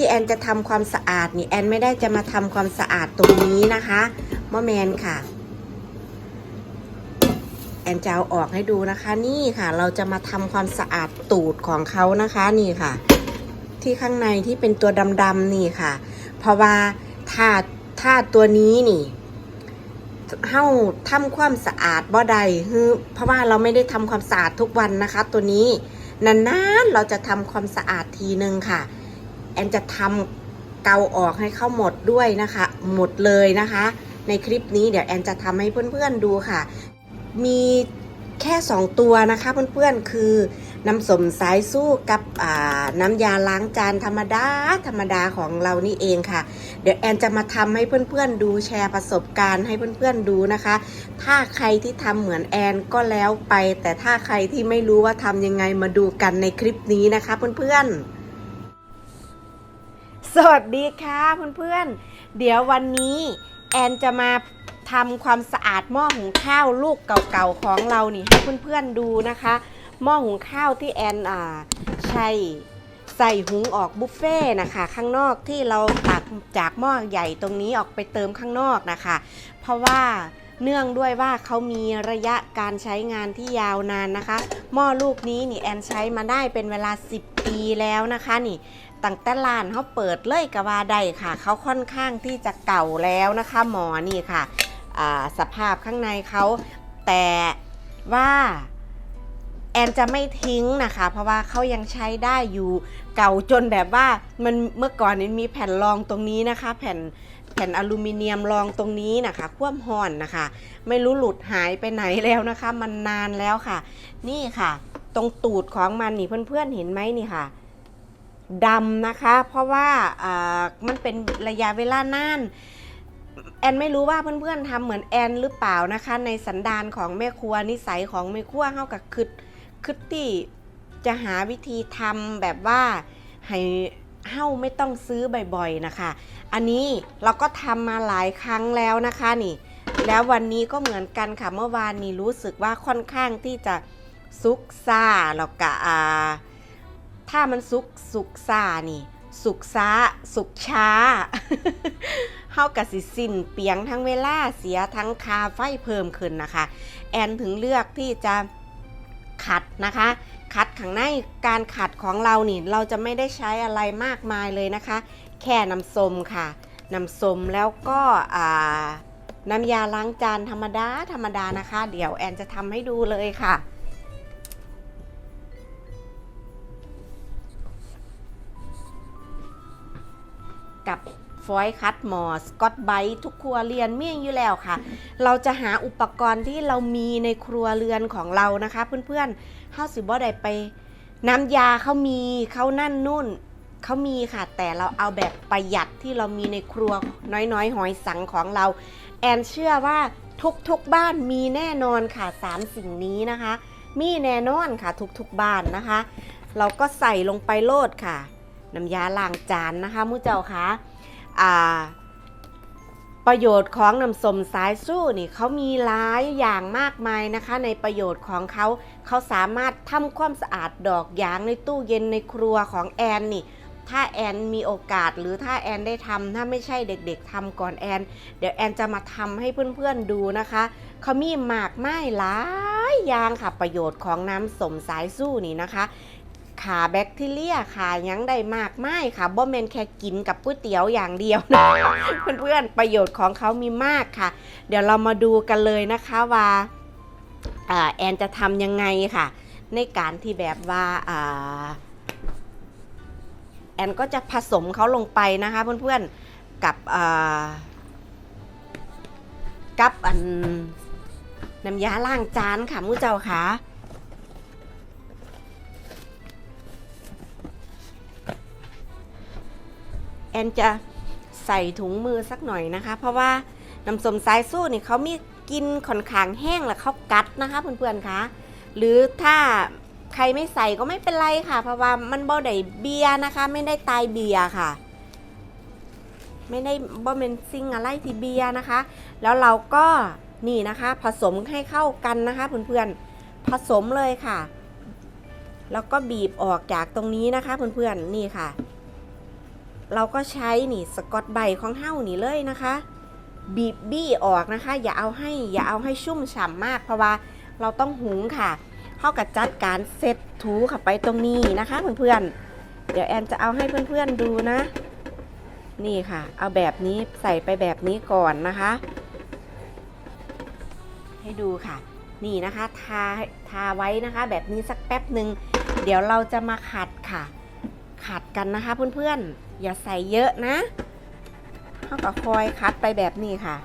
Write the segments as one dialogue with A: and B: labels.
A: ที่แอนจะทำความสะอาดนี่แอนไม่ได้จะมาทำความสะอาดตรงนี้นะคะมอแมนค่ะ แอนจะเอาออกให้ดูนะคะ นี่ค่ะ เราจะมาทำความสะอาดตูดของเขานะคะนี่ค่ะ ที่ข้างในที่เป็นตัวดำๆนี่ค่ะ เพราะว่าถ้าถ้าตัวนี้นี่เฮ้าทำความสะอาดบ่ได้คือเพราะว่าเราไม่ได้ทำความสะอาดทุกวันนะคะ ตัวนี้นานๆเราจะทำความสะอาดทีนึงค่ะ อนจะทำเกาออกให้เข้าหมดด้วยนะคะ หมดเลยนะคะ ในคลิปนี้เดี๋ยวแอนจะทำให้เพื่อนๆดูค่ะ มีแค่ 2 ตัวนะคะเพื่อนๆคือน้ำสมสายสู้กับน้ำยาล้างจานธรรมดาธรรมดาของเรานี่เองค่ะ เดี๋ยวแอนจะมาทำให้เพื่อนๆดูแชร์ประสบการณ์ให้เพื่อนๆดูนะคะ ถ้าใครที่ทำเหมือนแอนก็แล้วไป แต่ถ้าใครที่ไม่รู้ว่าทำยังไงมาดูกันในคลิปนี้นะคะเพื่อนๆ สวัสดีค่ะเพื่อนๆ เดี๋ยววันนี้แอนจะมาทำความสะอาดหม้อหุงข้าวลูกเก่าๆของเรานี่ให้เพื่อนๆดูนะคะ หม้อหุงข้าวที่แอนอ่าใช้ใส่หุงออกบุฟเฟ่นะคะ ข้างนอกที่เราตักจากหม้อใหญ่ตรงนี้ออกไปเติมข้างนอกนะคะ เพราะว่าเนื่องด้วยว่าเขามีระยะการใช้งานที่ยาวนานนะคะ หม้อลูกนี้นี่แอนใช้มาได้เป็นเวลา 10 ปีแล้วนะคะนี่ ตั้งแต่ร้านเขาเปิดเลยกะว่าได้ค่ะ เขาค่อนข้างที่จะเก่าแล้วนะคะ หมอนี่ค่ะสภาพข้างในเขาแต่ว่าแอนจะไม่ทิ้งนะคะ เพราะว่าเขายังใช้ได้อยู่เก่าจนแบบว่ามันเมื่อก่อนนี้มีแผ่นรองตรงนี้นะคะ แผ่นแผ่นอลูมิเนียมรองตรงนี้นะคะ คว่ำห่อนนะคะ ไม่รู้หลุดหายไปไหนแล้วนะคะ มันนานแล้วค่ะ นี่ค่ะ ตรงตูดของมันนี่เพื่อนๆเห็นไหมนี่ค่ะ ดำนะคะ เพราะว่ามันเป็นระยะเวลานานแอนไม่รู้ว่าเพื่อนๆทำเหมือนแอนหรือเปล่านะคะ ในสันดานของแม่ครัวนิสัยของแม่ครัวเข้ากับคึดคึดที่จะหาวิธีทำแบบว่าให้เฮ้าไม่ต้องซื้อบ่อยๆนะคะ อันนี้เราก็ทำมาหลายครั้งแล้วนะคะนี่ แล้ววันนี้ก็เหมือนกันค่ะเมื่อวานนี้รู้สึกว่าค่อนข้างที่จะซุกซ่าแล้วก็อ่า ถ้ามันสุกสุกซานี่ สุกซ้า สุกช้าเฮากับสิสิ้นเปียงทั้งเวลาเสียทั้งคาไฟเพิ่มขึ้นนะคะ แอนถึงเลือกที่จะขัดนะคะ ขัดข้างในการขัดของเรานี่เราจะไม่ได้ใช้อะไรมากมายเลยนะคะ แค่น้ำส้มค่ะน้ำส้มแล้วก็น้ำยาล้างจานธรรมดาธรรมดานะคะ เดี๋ยวแอนจะทำให้ดูเลยค่ะ กับฟอยล์คัตมอสกอตไบทุกครัวเรือนเมี่ยงอยู่แล้วค่ะ เราจะหาอุปกรณ์ที่เรามีในครัวเรือนของเรานะคะ เพื่อนๆเฮาสิบ่ได้ไป น้ำยาเขามีเขานั่นนู่นเขามีค่ะ แต่เราเอาแบบประหยัดที่เรามีในครัวน้อยๆ หอยสังของเรา แอนเชื่อว่าทุกๆบ้านมีแน่นอนค่ะสามสิ่งนี้นะคะ มีแน่นอนค่ะทุกๆบ้านนะคะ เราก็ใส่ลงไปโลดค่ะ น้ำยาล้างจานนะคะมุ้เจ้าคะอ่าประโยชน์ของน้ำส้มสายสู้นี่เขามีหลายอย่างมากมายนะคะ ในประโยชน์ของเขาเขาสามารถทำความสะอาดดอกยางในตู้เย็นในครัวของแอนนี่ถ้าแอนมีโอกาสหรือถ้าแอนได้ทำถ้าไม่ใช่เด็กๆทำก่อนแอน เดี๋ยวแอนจะมาทำให้เพื่อนๆดูนะคะเขามีหมากไม้หลายอย่างค่ะประโยชน์ของน้ำสมสายสู้นี่นะคะ ขาแบคทีเรียขายังได้มากไม่ค่ะบ่แมนแค่กินกับก๋วยเตี๋ยวอย่างเดียวนะเพื่อนๆประโยชน์ของเขามีมากค่ะ เดี๋ยวเรามาดูกันเลยนะคะว่าอแอนจะทำยังไงค่ะ ในการที่แบบว่าอาแอนก็จะผสมเขาลงไปนะคะเพื่อนๆกับกับอันน้ำยาล้างจานค่ะมู้เจ้าค่ะ อนจะใส่ถุงมือสักหน่อยนะคะ เพราะว่าน้ำส้มสายสู้นี่เขามีกินค่อนข้างแห้งแล้วเขากัดนะคะเพื่อนๆคะหรือถ้าใครไม่ใส่ก็ไม่เป็นไรค่ะ เพราะว่ามันบ่ได้เบียนะคะ ไม่ได้ตายเบียค่ะ ไม่ได้บ่เป็นซิงอะไรที่เบียนะคะ แล้วเราก็นี่นะคะ ผสมให้เข้ากันนะคะเพื่อนๆผสมเลยค่ะ แล้วก็บีบออกจากตรงนี้นะคะเพื่อนๆนี่ค่ะ เราก็ใช้นี่สกอตไบท์ของเฮ้านี่เลยนะคะ บีบบี้ออกนะคะ อย่าเอาให้อย่าเอาให้ชุ่มฉ่ำมาก เพราะว่าเราต้องหุงค่ะเท่ากับจัดการเซตถูเข้าไปตรงนี้นะคะเพื่อนๆเดี๋ยวแอนจะเอาให้เพื่อนๆดูนะ นี่ค่ะ เอาแบบนี้ใส่ไปแบบนี้ก่อนนะคะ ให้ดูค่ะ นี่นะคะ ทาทาไว้นะคะ แบบนี้สักแป๊บหนึ่งเดี๋ยวเราจะมาขัดค่ะ ขัดกันนะคะเพื่อนๆ อย่าใส่เยอะนะเท่ากับคอยคัดไปแบบนี้ค่ะ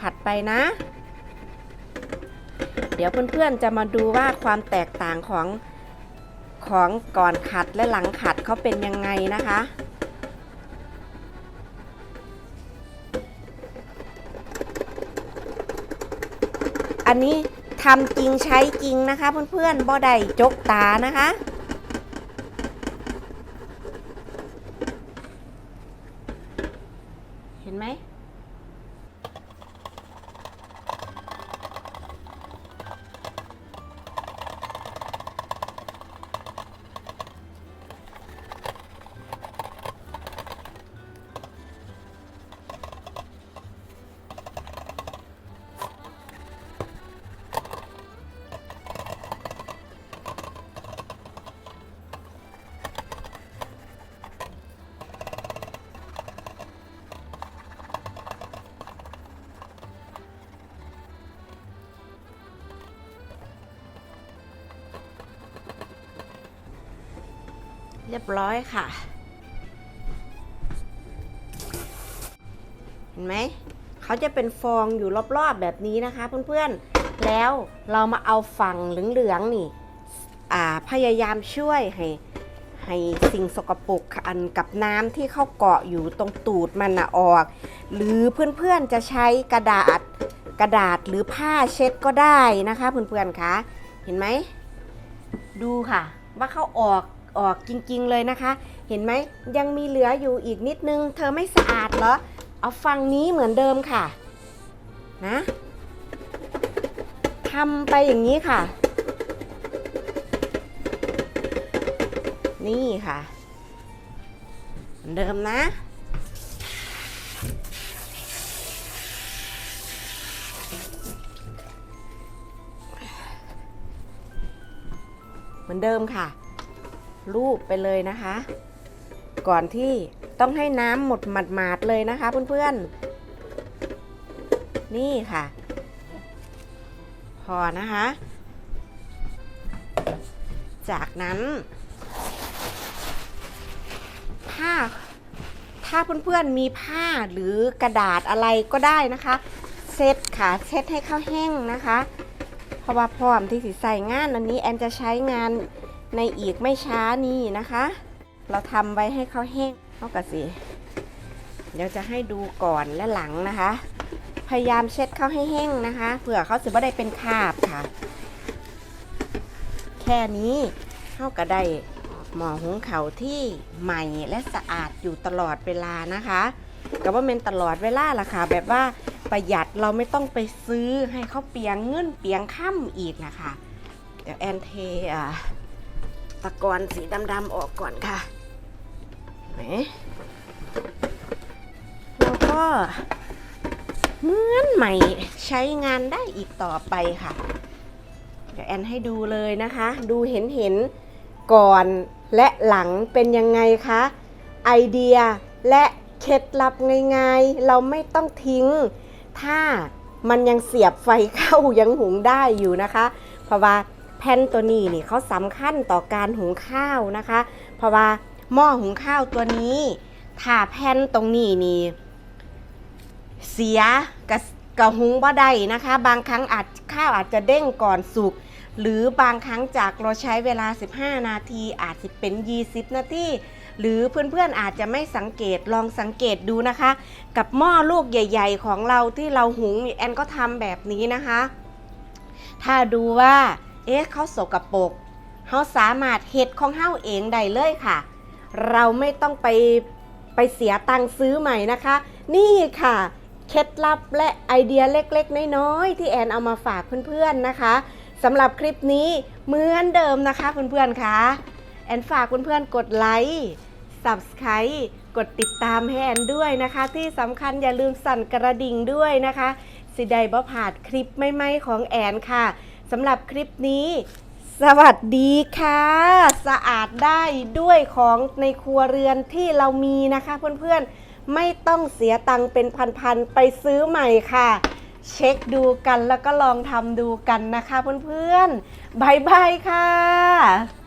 A: ขัดไปนะ เดี๋ยวเพื่อนๆจะมาดูว่าความแตกต่างของของก่อนขัดและหลังขัดเขาเป็นยังไงนะคะอันนี้ทำจริงใช้จริงนะคะเพื่อนๆบ่ได้จกตานะคะ เห็นไหม เรียบร้อยค่ะ เห็นไหมเขาจะเป็นฟองอยู่รอบๆแบบนี้นะคะเพื่อนๆ แล้วเรามาเอาฝั่งเหลืองๆนี่พยายามช่วยให้ให้สิ่งสกปรกอันกับน้ำที่เข้าเกาะอยู่ตรงตูดมันนะออก หรือเพื่อนๆจะใช้กระดาษกระดาษหรือผ้าเช็ดก็ได้นะคะเพื่อนๆคะเห็นไหมดูค่ะ ว่าเขาออก ออกจริงๆเลยนะคะ เห็นไหมยังมีเหลืออยู่อีกนิดนึง เธอไม่สะอาดเหรอ เอาฟังนี้เหมือนเดิมค่ะ นะทำไปอย่างนี้ค่ะ นี่ค่ะ เหมือนเดิมนะเหมือนเดิมค่ะ รูปไปเลยนะคะ ก่อนที่ต้องให้น้ำหมดหมาดๆเลยนะคะเพื่อนๆ นี่ค่ะ พอนะคะ จากนั้น ถ้าถ้าเพื่อนๆมีผ้าหรือกระดาษอะไรก็ได้นะคะเซ็ตค่ะเซ็ตให้เข้าแห้งนะคะ เพราะว่าพร้อมที่สิใส่งานอันนี้แอนจะใช้งาน ในอีกไม่ช้านี้นะคะ เราทำไว้ให้เขาแห้งเอากระสิเดี๋ยวจะให้ดูก่อนและหลังนะคะ พยายามเช็ดเขาให้แห้งนะคะ เผื่อเขาสิบ่ได้เป็นคราบค่ะ แค่นี้เท่ากับได้หมอหุงเขาที่ใหม่และสะอาดอยู่ตลอดเวลานะคะกับว่าเป็นตลอดเวลาล่ะค่ะ แบบว่าประหยัดเราไม่ต้องไปซื้อให้เขาเปียงเงินเปียงค่ำอีกนะคะ เดี๋ยวแอนเทอะ ตะกอนสีดำๆออกก่อนค่ะเห็นไหมแล้วก็เหมือนใหม่ใช้งานได้อีกต่อไปค่ะ เดี๋ยวแอนให้ดูเลยนะคะ ดูเห็นเห็นๆก่อนและหลังเป็นยังไงคะไอเดียและเคล็ดลับง่ายๆ เราไม่ต้องทิ้ง ถ้ามันยังเสียบไฟเข้ายังหุงได้อยู่นะคะ เพราะว่า แผ่นตัวนี้นี่เขาสำคัญต่อการหุงข้าวนะคะ เพราะว่าหม้อหุงข้าวตัวนี้ ถ้าแผ่นตรงนี้นี่เสียกะกะหุงบ่ได้นะคะ บางครั้งอาจข้าวอาจจะเด้งก่อนสุกหรือบางครั้งจากเราใช้เวลา 15 นาทีอาจจะเป็น 20 นาทีหรือเพื่อนๆอาจจะไม่สังเกตลองสังเกตดูนะคะ กับหม้อลูกใหญ่ ๆ ของเราที่เราหุงแอนก็ทำแบบนี้นะคะ ถ้าดูว่า เอ๊ะเขาสกปรกเขาสามารถเฮ็ดของเฮาเองได้เลยค่ะ เราไม่ต้องไปไปเสียตังค์ซื้อใหม่นะคะ นี่ค่ะเคล็ดลับและไอเดียเล็กๆ น้อยๆ ที่แอนเอามาฝากเพื่อนๆนะคะสำหรับคลิปนี้เหมือนเดิมนะคะเพื่อนๆคะแอนฝากเพื่อนๆกดไลค์ Subscribe กดติดตามให้แอนด้วยนะคะ ที่สำคัญอย่าลืมสั่นกระดิ่งด้วยนะคะ สิได้บ่ผาดคลิปใหม่ๆของแอนค่ะ สำหรับคลิปนี้ สวัสดีค่ะ สะอาดได้ด้วยของในครัวเรือนที่เรามีนะคะเพื่อนๆ ไม่ต้องเสียตังค์เป็นพันๆ ไปซื้อใหม่ค่ะ เช็คดูกันแล้วก็ลองทำดูกันนะคะเพื่อนๆบายบายค่ะ